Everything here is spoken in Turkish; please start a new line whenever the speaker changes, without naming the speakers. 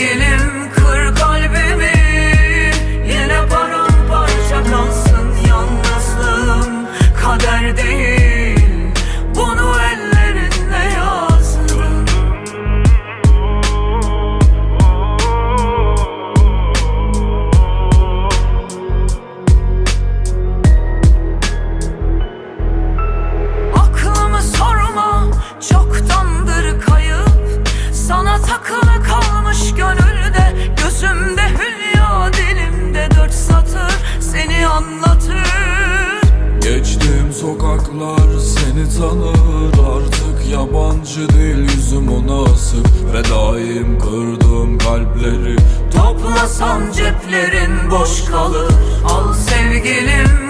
Looking anlatır. Geçtiğim sokaklar seni tanır. Artık yabancı değil yüzüm ona asık. Fedaim kırdım kalpleri.
Toplasan ceplerin boş kalır. Al sevgilim.